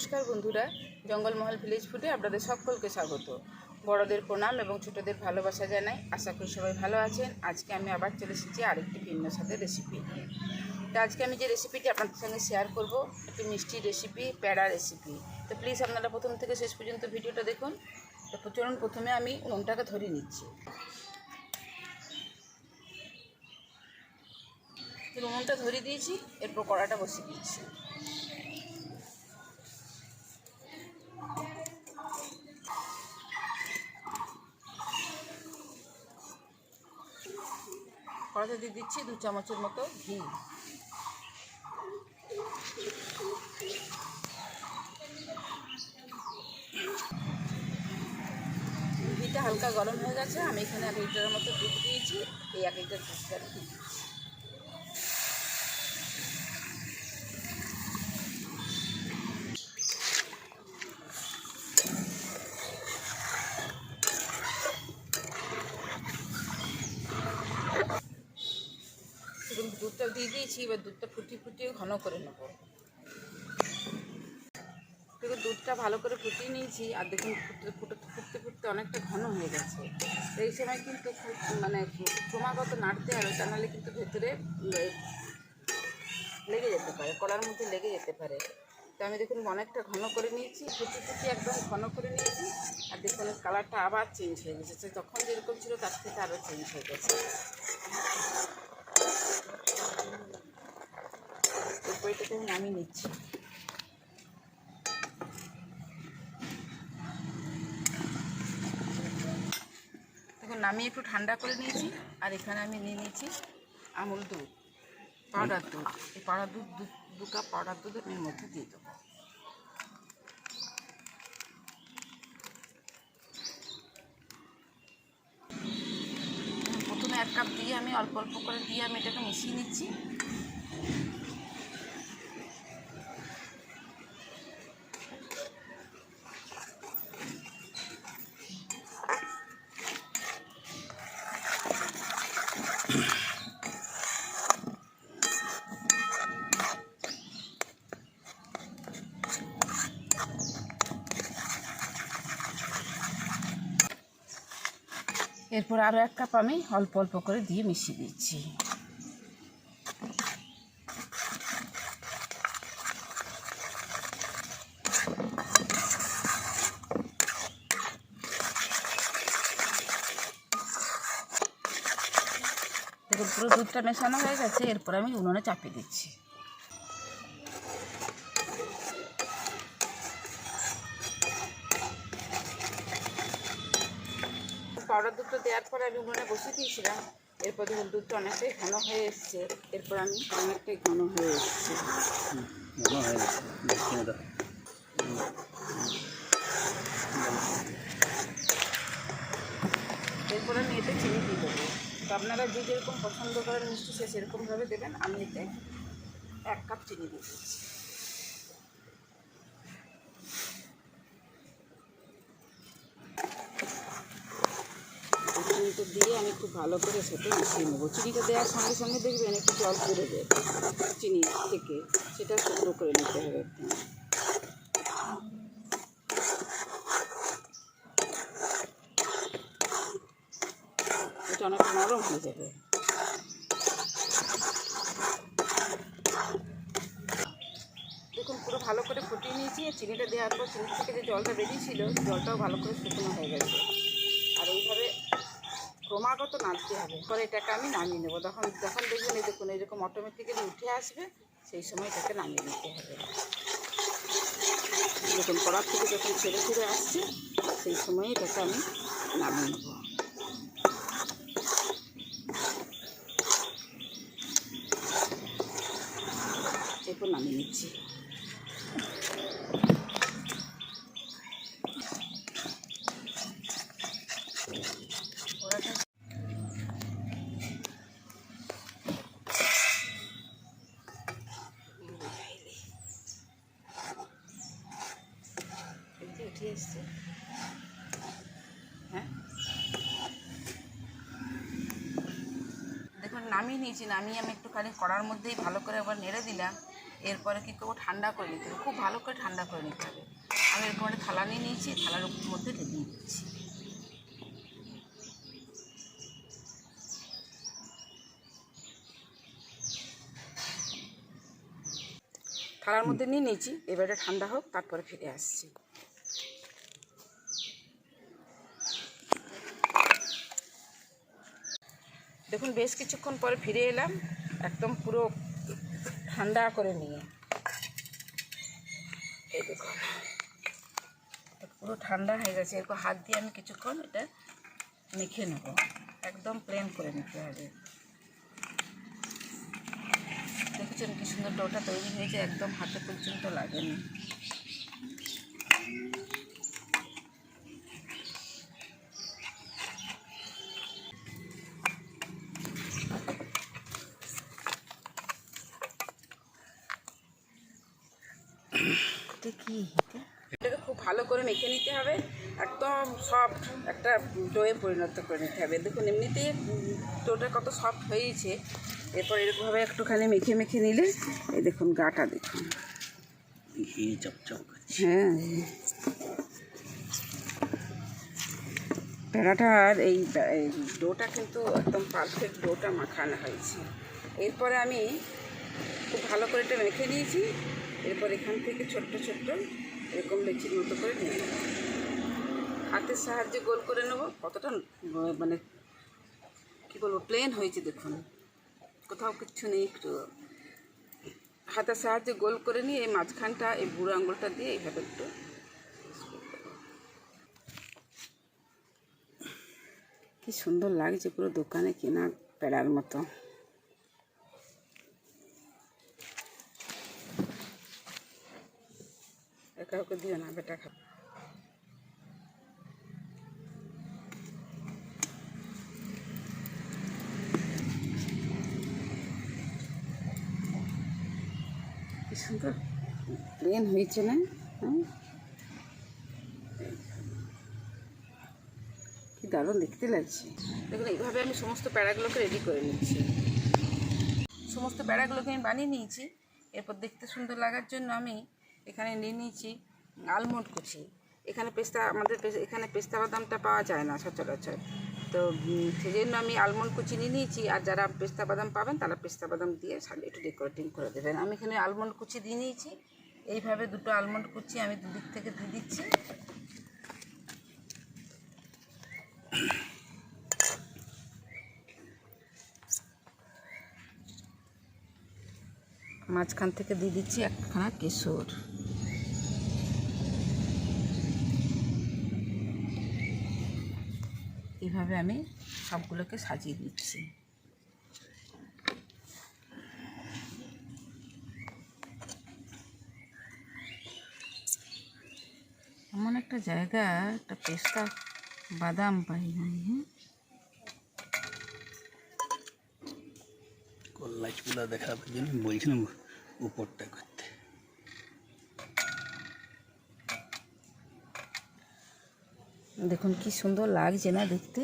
নমস্কার বন্ধুরা, জঙ্গলমহল ভিলেজ ফুডে আপনাদের সকলকে স্বাগত। বড়দের প্রণাম এবং ছোটদের ভালোবাসা জানাই। আশা করি সবাই ভালো আছেন। আজকে আমি আবার চলে এসেছি আরেকটি ভিন্ন সাথে রেসিপি নিয়ে। তো আজকে আমি যে রেসিপিটি আপনাদের সঙ্গে শেয়ার করব, একটি মিষ্টি রেসিপি প্যাড়া রেসিপি তো প্লিজ আপনারা প্রথম থেকে শেষ পর্যন্ত ভিডিওটা দেখুন। তো চলুন প্রথমে আমি নুনটাকে ধরিয়ে নিচ্ছি। তো উনুনটা ধরিয়ে দিয়েছি, এরপর কড়াটা বসিয়ে দিচ্ছি। কড়াতে দিয়ে দিচ্ছি দু চামচের মতো ঘি। ঘিটা হালকা গরম হয়ে গেছে, আমি এখানে এক লিটারের মতো দুধ দিয়েছি, এই এক লিটার দুধটা আমি দিয়ে দিচ্ছি এবং দুধটা দিয়ে দিয়েছি, এবার দুধটা ফুটিয়ে ফুটিয়ে ঘন করে নেব। দেখুন দুধটা ভালো করে ফুটিয়ে নিয়েছি, আর দেখুন ফুটতে ফুটতে ফুটতে ফুটতে অনেকটা ঘন হয়ে গেছে। এই সময় কিন্তু মানে ক্রমাগত নাড়তে হবে, তা নাহলে কিন্তু ভেতরে লেগে যেতে পারে, কলার মধ্যে লেগে যেতে পারে। তো আমি দেখুন অনেকটা ঘন করে নিয়েছি ফুটি ফুটি একদম ঘন করে নিয়েছি, আর দেখুন কালারটা আবার চেঞ্জ হয়ে গেছে। তখন যেরকম ছিল, তার থেকে আরও চেঞ্জ হয়ে গেছে। এটাকে নামিয়ে নিচ্ছি। দেখুন, নামিয়ে একটু ঠান্ডা করে নিয়েছি, আর এখানে আমি নিয়ে নিয়েছি আমুল দুধ, পাউডার দুধ। এই পাউডার দুধ, দু কাপ পাউডার দুধ এর মধ্যে দিয়ে দেবো। প্রথমে এক কাপ দিয়ে আমি অল্প অল্প করে দিয়ে আমি এটাকে মিশিয়ে নিচ্ছি। এরপর আরও এক কাপ আমি অল্প অল্প করে দিয়ে মিশিয়ে দিচ্ছি। পুরো দুধটা মেশানো হয়ে গেছে, এরপর আমি উনুনে চাপিয়ে দিচ্ছি। দেওয়ার পরে আমি উনুনে বসিয়ে দিয়েছিলাম। এরপর দেখুন দুধটা অনেকটাই ঘন হয়ে এসছে। এরপর আমি অনেকটাই ঘন হয়ে এসছে। হয় এরপর আমি এতে চিনি দিয়ে দেবো। তো আপনারা যে যেরকম পছন্দ করেন মিষ্টি সে সেরকমভাবে দেবেন। আমি এতে এক কাপ চিনি দিয়ে দিচ্ছি এই খুব ভালো করে সেটা মিশিয়ে নেব। চিনিটা দেওয়ার সঙ্গে সঙ্গে দেখবেন একটু জল পড়ে যায় চিনি থেকে, সেটা শুকনো করে নিতে হবে একটু। এটা অনেকটা নরম হয়ে যাবে। দেখুন, পুরো ভালো করে ফুটিয়ে নিয়েছি। চিনিটা দেওয়ার পর চিনি থেকে যে জলটা বেরিয়েছিল, জলটাও ভালো করে শুকনো হয়ে গেছে। ক্রমাগত নাড়তে হবে। পরে এটাকে আমি নামিয়ে নেব। তখন যখন দেখবেন এই দেখুন এরকম অটোমেটিক্যালি উঠে আসবে, সেই সময় এটাকে নামিয়ে নিতে হবে। দেখুন কড়ার থেকে যখন ছেড়ে ছেড়ে আসছে, সেই সময় এটাকে আমি নামিয়ে নেব। এরপর নামিয়ে নিচ্ছি। এসছে। হ্যাঁ? দেখুন, নামিয়ে নিয়েছি, নামিয়ে আমি একটুখানি কড়ার মধ্যেই ভালো করে একবার নেড়ে দিলাম। এরপরে কী করব? ঠান্ডা করে নিতে হবে। খুব ভালো করে ঠান্ডা করে নিতে হবে। আমি এরকম একটা থালা নিয়ে নিয়েছি, থালার মধ্যে দিয়ে দিচ্ছি থালার মধ্যে নিয়ে নিয়েছি, এবারে ঠান্ডা হোক, তারপরে ফিরে আসছি। দেখুন, বেশ কিছুক্ষণ পরে ফিরে এলাম, একদম পুরো ঠান্ডা করে নিয়ে। এই দেখুন, পুরো ঠান্ডা হয়ে গেছে। এরপর হাত দিয়ে আমি কিছুক্ষণ এটা মেখে নেব। একদম প্লেন করে নিতে হবে। দেখেছেন কি সুন্দর ডোটা তৈরি হয়েছে, একদম হাতে পর্যন্ত লাগেনি। এটা কি এটাকে খুব ভালো করে মেখে নিতে হবে। একদম সফট একটা ডোয়ে পরিণত করে নিতে হবে। দেখুন এমনিতেই ডোটা কত সফট হয়েছে এরপর এরকমভাবে একটুখানি মেখে মেখে নিলে এই দেখুন গাটা দেখুন। হ্যাঁ। প্যারাটার এই এই ডোটা কিন্তু একদম পারফেক্ট ডোটা মাখানো হয়েছে। এরপরে আমি খুব ভালো করে এটা মেখে নিয়েছি। এরপর এখান থেকে ছোট্ট ছোট্ট এরকম লেচির মতো করে নিয়ে নেব। হাতের সাহায্যে গোল করে নেব। কতটা মানে কী বলব প্লেন হয়েছে দেখুন। কোথাও কিচ্ছু নেই, একটু হাতের সাহায্যে গোল করে নিয়ে এই মাঝখানটা, এই বুড়ো আঙুলটা দিয়ে এইভাবে একটু কি সুন্দর লাগছে পুরো দোকানে কেনা পেড়ার মতো। একা ওকে দিও না, বেটা খাবে। কি সুন্দর প্লেন হয়েছে না? হ্যাঁ? কি দারুণ দেখতে লাগছে। দেখুন, এইভাবে আমি সমস্ত প্যাড়াগুলোকে রেডি করে নিচ্ছি। সমস্ত প্যাড়াগুলোকে আমি বানিয়ে নিয়েছি। এরপর দেখতে সুন্দর লাগার জন্য আমি এখানে নিয়ে নিয়েছি আলমন্ড কুচি। এখানে পেস্তা, আমাদের এখানে পেস্তা বাদামটা পাওয়া যায় না সচরাচর। তো সেই জন্য আমি আলমন্ড কুচি নিয়ে নিয়েছি, আর যারা পেস্তা বাদাম পাবেন তারা পেস্তা বাদাম দিয়ে একটু ডেকোরেটিং করে দেবেন। আমি এখানে আলমন্ড কুচি দিয়ে নিয়েছি। এইভাবে দুটো আলমন্ড কুচি আমি দুদিক থেকে দিয়ে দিচ্ছি। মাঝখান থেকে দিয়ে দিচ্ছি একখানা কেশর। এইভাবে আমি সবগুলোকে সাজিয়ে দিচ্ছি এমন একটা জায়গা, একটা পেস্তা বাদাম পাই হ্যাঁ। কল্লাচগুলো দেখাবার জন্য বলছিলাম উপরটা দেখুন কি সুন্দর লাগছে না দেখতে।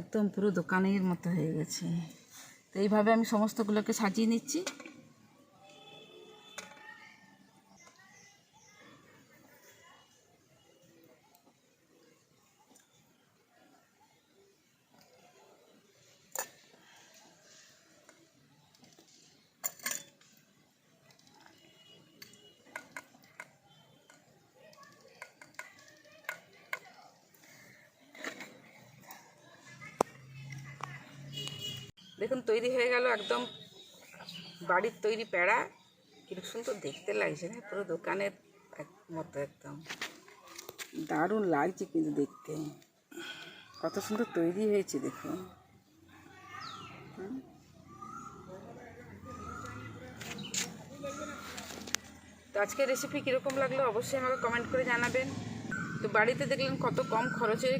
একদম পুরো দোকানের মতো হয়ে গেছে। তো এইভাবে আমি সমস্তগুলোকে সাজিয়ে নিচ্ছি। দেখুন, তৈরি হয়ে গেল একদম বাড়ির তৈরি প্যাড়া কীরকম সুন্দর দেখতে লাগছে না? পুরো দোকানের মতো একদম। দারুণ লাগছে কিন্তু দেখতে। কত সুন্দর তৈরি হয়েছে, দেখুন। তো আজকের রেসিপি কীরকম লাগল অবশ্যই আমাকে কমেন্ট করে জানাবেন। তো বাড়িতে দেখলেন কত কম খরচে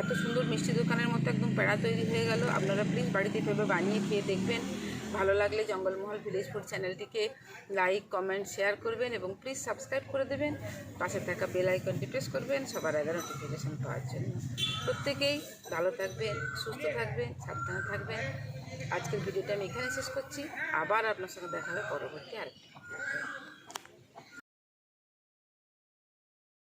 এত সুন্দর মিষ্টি দোকানের মতো একদম প্যাড়া তৈরি হয়ে গেল। আপনারা প্লিজ বাড়িতে এভাবে বানিয়ে খেয়ে দেখবেন। ভালো লাগলে জঙ্গলমহল ভিলেজ ফুড চ্যানেলটিকে লাইক কমেন্ট শেয়ার করবেন এবং প্লিজ সাবস্ক্রাইব করে দেবেন। পাশে থাকা বেল আইকনটি প্রেস করবেন সবার আগে নোটিফিকেশান পাওয়ার জন্য। প্রত্যেকেই ভালো থাকবেন, সুস্থ থাকবেন, সাবধানে থাকবেন। আজকের ভিডিওটা আমি এখানে শেষ করছি। আবার আপনার সঙ্গে দেখা হবে পরবর্তী আরেকটি